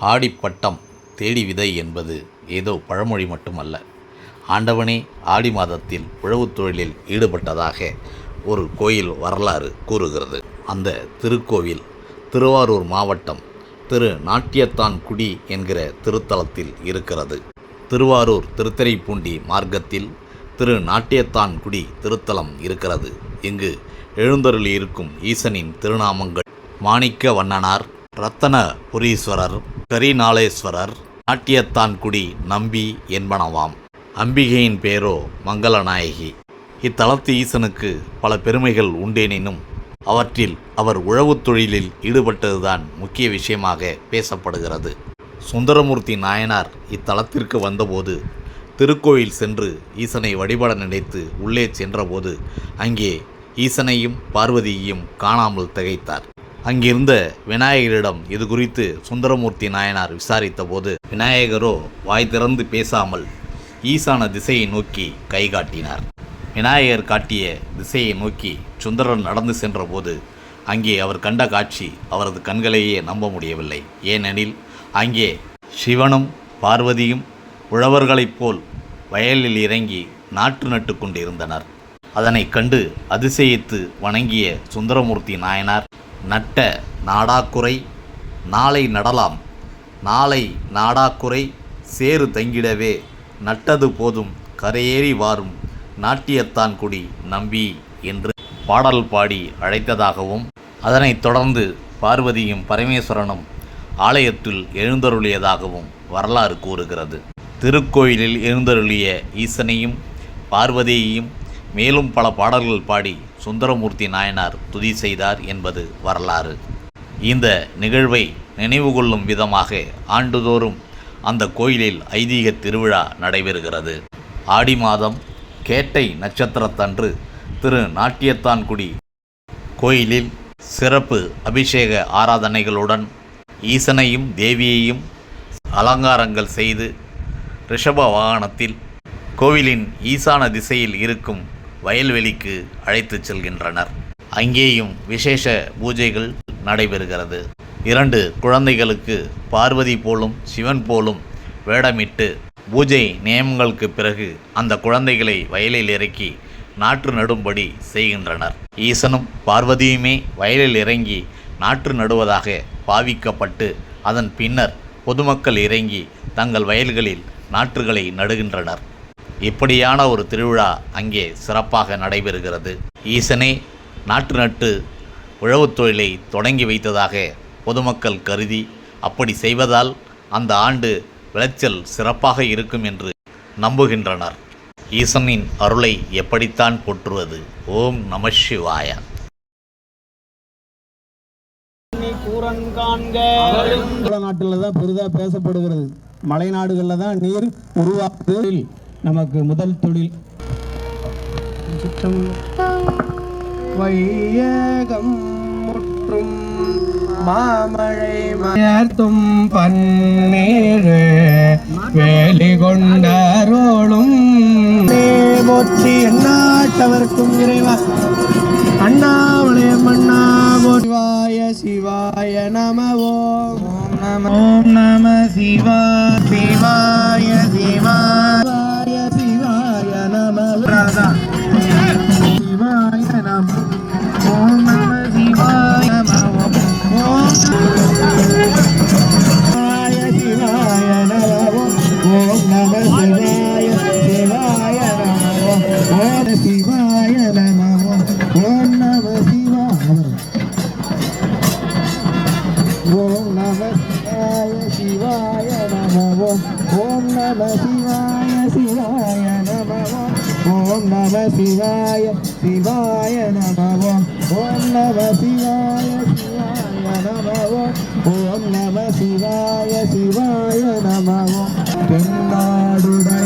ஆடிப்பட்டம் தேடி விதை என்பது ஏதோ பழமொழி மட்டுமல்ல. ஆண்டவனே ஆடி மாதத்தில் உழவு தொழிலில் ஈடுபட்டதாக ஒரு கோயில் வரலாறு கூறுகிறது. அந்த திருக்கோவில் திருவாரூர் மாவட்டம் திரு. நாட்டியத்தான்குடி என்கிற திருத்தலத்தில் இருக்கிறது. திருவாரூர் திருத்தறைப்பூண்டி மார்க்கத்தில் திரு. நாட்டியத்தான்குடி திருத்தலம் இருக்கிறது. இங்கு எழுந்தருளி இருக்கும் ஈசனின் திருநாமங்கள். மாணிக்க வண்ணனார் ரத்தனபுரீஸ்வரர் கரிநாளேஸ்வரர் நாட்டியத்தான்குடி நம்பி என்பனவாம். அம்பிகையின் பேரோ மங்களநாயகி. இத்தலத்து ஈசனுக்கு பல பெருமைகள் உண்டேனினும் அவற்றில் அவர் உழவுத் தொழிலில் ஈடுபட்டதுதான் முக்கிய விஷயமாக பேசப்படுகிறது. சுந்தரமூர்த்தி நாயனார் இத்தலத்திற்கு வந்தபோது திருக்கோயில் சென்று ஈசனை வழிபட நினைத்து உள்ளே சென்றபோது அங்கே ஈசனையும் பார்வதியையும் காணாமல் திகைத்தார். அங்கிருந்த விநாயகரிடம் இது குறித்து சுந்தரமூர்த்தி நாயனார் விசாரித்தபோது விநாயகரோ வாய் திறந்து பேசாமல் ஈசான திசையை நோக்கி கை காட்டினார். விநாயகர் காட்டிய திசையை நோக்கி சுந்தரர் நடந்து சென்றபோது அங்கே அவர் கண்ட காட்சி அவரது கண்களையே நம்ப முடியவில்லை. ஏனெனில் அங்கே சிவனும் பார்வதியும் உழவர்களைப் போல் வயலில் இறங்கி நாற்று நட்டு கொண்டிருந்தனர். அதனை கண்டு அதிசயித்து வணங்கிய சுந்தரமூர்த்தி நாயனார் நட்ட நாடாக்குறை நாளை நடலாம். நாளை நாடாக்குறை சேறு தங்கிடவே. நட்டது போதும் கரையேறி வாரும். நாட்டியத்தான் குடி நம்பி என்று பாடல் பாடி அழைத்ததாகவும் அதனைத் தொடர்ந்து பார்வதியும் பரமேஸ்வரனும் ஆலயத்தில் எழுந்தருளியதாகவும் வரலாறு கூறுகிறது. திருக்கோயிலில் எழுந்தருளிய ஈசனையும் பார்வதியையும் மேலும் பல பாடல்கள் பாடி சுந்தரமூர்த்தி நாயனார் துதி செய்தார் என்பது வரலாறு. இந்த நிகழ்வை நினைவுகொள்ளும் விதமாக ஆண்டுதோறும் அந்த கோயிலில் ஐதீக திருவிழா நடைபெறுகிறது. ஆடி மாதம் கேட்டை நட்சத்திரத்தன்று திரு நாட்டியத்தான்குடி கோயிலில் சிறப்பு அபிஷேக ஆராதனைகளுடன் ஈசனையும் தேவியையும் அலங்காரங்கள் செய்து ரிஷப வாகனத்தில் கோவிலின் ஈசான திசையில் இருக்கும் வயல்வெளிக்கு அழைத்துச் செல்கின்றனர். அங்கேயும் விசேஷ பூஜைகள் நடைபெறுகிறது. இரண்டு குழந்தைகளுக்கு பார்வதி போலும் சிவன் போலும் வேடமிட்டு பூஜை நியமங்களுக்கு பிறகு அந்த குழந்தைகளை வயலில் இறக்கி நாற்று நடும்படி செய்கின்றனர். ஈசனும் பார்வதியுமே வயலில் இறங்கி நாற்று நடுவதாக பாவிக்கப்பட்டு அதன் பின்னர் பொதுமக்கள் இறங்கி தங்கள் வயல்களில் நாற்றுகளை நடுகின்றனர். இப்படியான ஒரு திருவிழா அங்கே சிறப்பாக நடைபெறுகிறது. ஈசனே நாற்று நட்டு உழவுத் தொழிலை தொடங்கி வைத்ததாக பொதுமக்கள் கருதி அப்படி செய்வதால் அந்த ஆண்டு விளைச்சல் சிறப்பாக இருக்கும் என்று நம்புகின்றனர். ஈசனின் அருளை எப்படித்தான் போற்றுவது? ஓம் நம சிவாய. நாட்டில் தான் பெரிதாக பேசப்படுகிறது. மலைநாடுகளில் தான் நீர் உருவாக்குதல். நமக்கு முதல் தொழில். வையகம் முற்றும் மாமழை மயர்த்தும் பன்னீர் வேலி கொண்டாரோளும். போற்றி எண்ணாட்டவர்க்கும் இறைவா அண்ணாமலைய மன்னா சிவாய சிவாய நம ஓம் நம ஓம் நம சிவா சிவாய சிவாய சிவாய சிவாய நமவோ ஓம் நம சிவாய சிவாய நமவோ ஓம் நம சிவாய சிவாய நமவோ ஓம் நம சிவாய சிவாய நமவோ ஓம் நம சிவாய சிவாய நமவோ தென்னாடுடைய